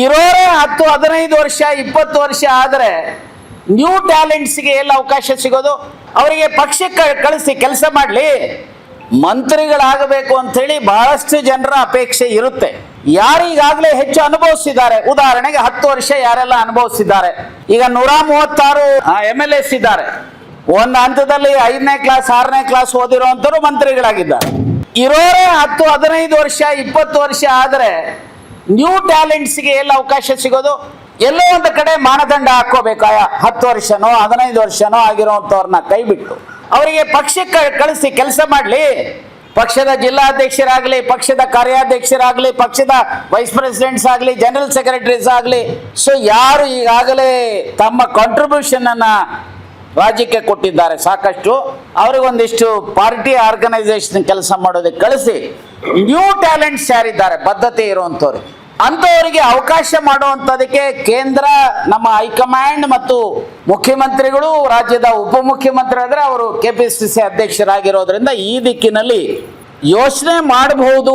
ಇರೋರೇ ಹತ್ತು, ಹದಿನೈದು ವರ್ಷ, ಇಪ್ಪತ್ತು ವರ್ಷ ಆದರೆ ನ್ಯೂ ಟ್ಯಾಲೆಂಟ್ಸ್ಗೆ ಎಲ್ಲ ಅವಕಾಶ ಸಿಗೋದು, ಅವರಿಗೆ ಪಕ್ಷಕ್ಕೆ ಕಳಿಸಿ ಕೆಲಸ ಮಾಡಲಿ. ಮಂತ್ರಿಗಳಾಗಬೇಕು ಅಂತೇಳಿ ಬಹಳಷ್ಟು ಜನರ ಅಪೇಕ್ಷೆ ಇರುತ್ತೆ. ಯಾರಿಗಾಗಲೇ ಹೆಚ್ಚು ಅನುಭವಿಸಿದ್ದಾರೆ. ಉದಾಹರಣೆಗೆ ಹತ್ತು ವರ್ಷ ಯಾರೆಲ್ಲ ಅನುಭವಿಸಿದ್ದಾರೆ. ಈಗ ನೂರ ಮೂವತ್ತಾರು ಎಂ ಎಲ್ ಎಸ್ ಇದ್ದಾರೆ. ಒಂದು ಹಂತದಲ್ಲಿ ಐದನೇ ಕ್ಲಾಸ್ ಆರನೇ ಕ್ಲಾಸ್ ಓದಿರುವಂತರು ಮಂತ್ರಿಗಳಾಗಿದ್ದಾರೆ. ಇರೋರೇ ಹತ್ತು, ಹದಿನೈದು ವರ್ಷ, ಇಪ್ಪತ್ತು ವರ್ಷ ಆದರೆ ನ್ಯೂ ಟ್ಯಾಲೆಂಟ್ಸ್ಗೆ ಎಲ್ಲ ಅವಕಾಶ ಸಿಗೋದು ಎಲ್ಲೋ ಒಂದು ಕಡೆ ಮಾನದಂಡ ಹಾಕೋಬೇಕು ಹತ್ತು ವರ್ಷನೋ, ಹದಿನೈದು ವರ್ಷನೋ ಆಗಿರುವಂಥವ್ರನ್ನ ಕೈ ಬಿಟ್ಟು ಅವರಿಗೆ ಪಕ್ಷಕ್ಕೆ ಕಳಿಸಿ ಕೆಲಸ ಮಾಡಲಿ. ಪಕ್ಷದ ಜಿಲ್ಲಾಧ್ಯಕ್ಷರಾಗಲಿ, ಪಕ್ಷದ ಕಾರ್ಯಾಧ್ಯಕ್ಷರಾಗಲಿ, ಪಕ್ಷದ ವೈಸ್ ಪ್ರೆಸಿಡೆಂಟ್ಸ್ ಆಗಲಿ ಜನರಲ್ ಸೆಕ್ರೆಟರೀಸ್ ಆಗಲಿ. ಸೊ ಯಾರು ಈಗಾಗಲೇ ತಮ್ಮ ಕಾಂಟ್ರಿಬ್ಯೂಷನ್ ಅನ್ನ ರಾಜ್ಯಕ್ಕೆ ಕೊಟ್ಟಿದ್ದಾರೆ ಸಾಕಷ್ಟು. ಅವರಿಗೊಂದಿಷ್ಟು ಪಾರ್ಟಿ ಆರ್ಗನೈಸೇಷನ್ ಕೆಲಸ ಮಾಡೋದಕ್ಕೆ ಕಳಿಸಿ. ನ್ಯೂ ಟ್ಯಾಲೆಂಟ್ಸ್ ಯಾರಿದ್ದಾರೆ? ಬದ್ಧತೆ ಇರುವಂಥವ್ರು ಅಂಥವರಿಗೆ ಅವಕಾಶ ಮಾಡುವಂಥದಕ್ಕೆ ಕೇಂದ್ರ, ನಮ್ಮ ಹೈಕಮಾಂಡ್ ಮತ್ತು ಮುಖ್ಯಮಂತ್ರಿಗಳು, ರಾಜ್ಯದ ಉಪಮುಖ್ಯಮಂತ್ರಿ ಆದರೆ ಅವರು ಕೆ ಪಿ ಸಿ ಸಿ ಅಧ್ಯಕ್ಷರಾಗಿರೋದ್ರಿಂದ ಈ ದಿಕ್ಕಿನಲ್ಲಿ ಯೋಚನೆ ಮಾಡಬಹುದು.